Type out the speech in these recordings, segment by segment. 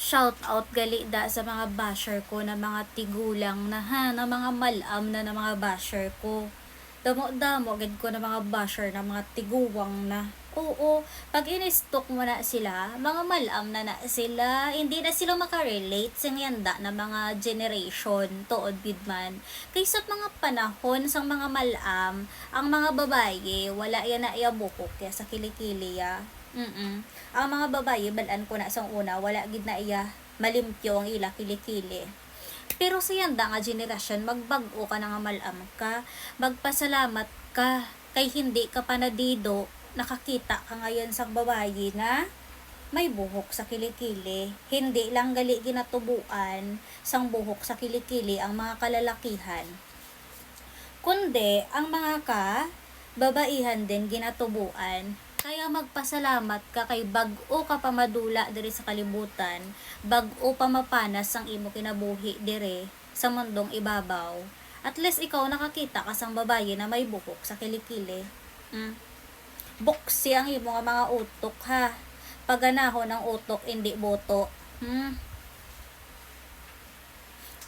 shout out gali da sa mga basher ko na mga tigulang na ha, na mga malam na na mga basher ko. Damo-damo, gid ko na mga basher na mga tiguwang na. Oo, pag in-stock mo na sila, mga malam na na sila, hindi na sila makarelate sa yanda na mga generation tuod gid man. Kaysa mga panahon sang mga malam, ang mga babaye, wala yan na iya bukok kaya sa kilikili ya. Mm Ang mga babaye, balaan ko na sang una, wala gid na iya malimpyo ang ila kilikili. Pero sa yanda nga generasyon, magbag-o ka na nga malam ka, magpasalamat ka, kay hindi ka pa nadido, nakakita ka ngayon sa babae na may buhok sa kilikili. Hindi lang gali ginatubuan sang buhok sa kilikili ang mga kalalakihan. Kundi, ang mga ka, babaihan din ginatubuan. Kaya magpasalamat ka kay bag-o ka pa madula diri sa kalibutan, bag-o pa mapanas ang imo kinabuhi dire sa mundong ibabaw. At least ikaw nakakita ka sang babae na may buhok sa kilikili. Mm. Buksi ang imo nga mga utok ha. Paganahon ang utok, hindi boto. Hmm.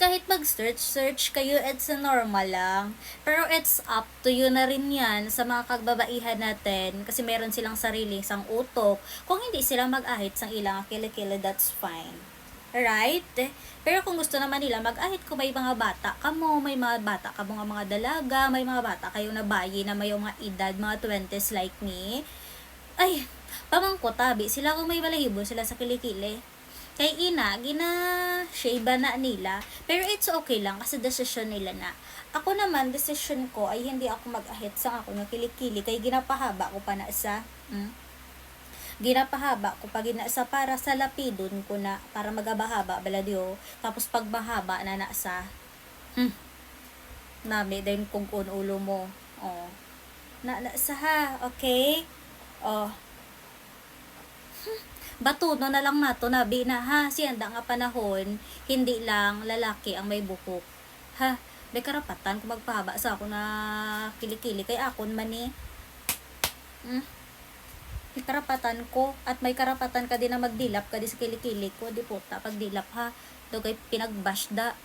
Kahit mag-search, search kayo, it's normal lang. Pero it's up to you na rin yan sa mga kagbabaihan natin. Kasi meron silang sarili sang utok. Kung hindi sila mag-ahit sang ilang kilikili, that's fine. Right? Pero kung gusto naman nila mag-ahit ko may mga bata kamo, may mga bata ka mga mga dalaga, may mga bata kayo na bayi na may mga edad, mga 20s like me. Ay, pamangko tabi, sila kung may balahibo sila sa kilikili. Kay ina, gina shave na nila. Pero it's okay lang kasi decision nila na. Ako naman, decision ko ay hindi ako mag-ahit sa ako ng kilikili. Kay ginapahaba ko pa na sa, hmm? Ginapahaba ko pa gina sa para sa lapidon ko na para magabahaba baladyo tapos pagbahaba na na sa hmm, nami din kung kun ulo mo. Oh. Na, na sa ha okay. Oh. Hmm, batuno na lang nato nabi na ha siyanda nga panahon hindi lang lalaki ang may buhok ha may karapatan kung magpahaba sa ako na kilikili kay akon man eh. Hmm? Karapatan ko at may karapatan ka din na magdilap ka di sa kilikili ko. Di puta pagdilap ha. Dugay pinagbash da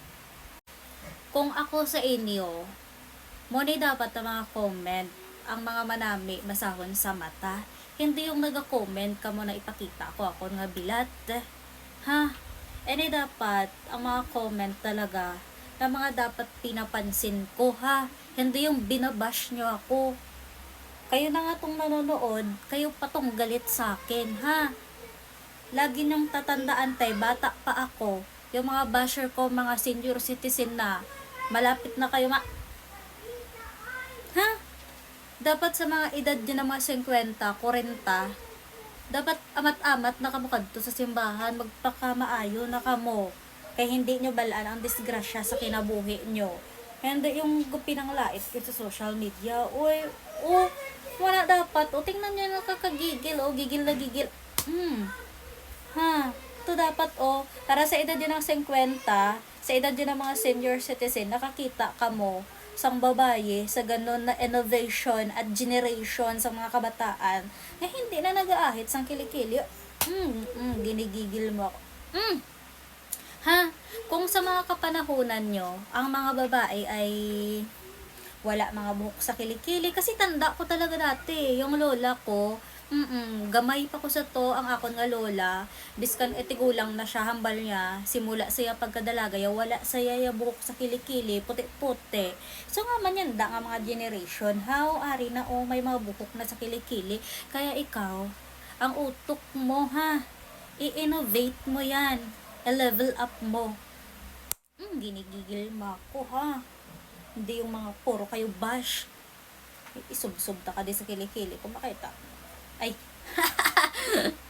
kung ako sa inyo mo ni dapat ang mga comment ang mga manami masahon sa mata. Hindi yung naga-comment ka mo na ipakita ko ako nga bilat. Ha? Any dapat ang mga comment talaga na mga dapat pinapansin ko ha? Hindi yung binabash nyo ako kayo na nga tong nanonood, kayo pa tong galit sa akin, ha? Lagi niyong tatandaan tay, bata pa ako. Yung mga basher ko, mga senior citizen na, malapit na kayo ma... Ha? Dapat sa mga edad din ng mga 50, 40, dapat amat-amat na kamukad to sa simbahan, magpakamaayo na kamo. Kaya hindi nyo balaan ang disgrasya sa kinabuhi nyo. Hindi yung pinang lait ko sa social media. Uy, oh, wala dapat. O, tingnan nyo nakakagigil. O, gigil na gigil. Hmm. Ha. Ito dapat, o, para sa edad yun ng 50, sa edad yun ng mga senior citizen, nakakita ka mo sang babae sa ganun na innovation at generation sa mga kabataan na hindi na nag-aahit sang kilikili. Hmm, hmm, ginigigil mo ako. Hmm. Ha? Kung sa mga kapanahunan nyo, ang mga babae ay wala mga buhok sa kilikili. Kasi tanda ko talaga dati yung lola ko mm gamay pa ko sa to ang akon nga lola biskan etigulang na siya hambal niya simula siya pagkadalaga ya wala saya ya buhok sa kilikili puti-puti. So nga man yan da nga mga generation how ari na oh may mga buhok na sa kilikili. Kaya ikaw ang utok mo ha? I-innovate mo yan. I-level up mo. Mm, ginigigil mo ako ha hindi yung mga puro kayo bash. Isub-sub ta ka din sa kilikili. Kung makita. Ay.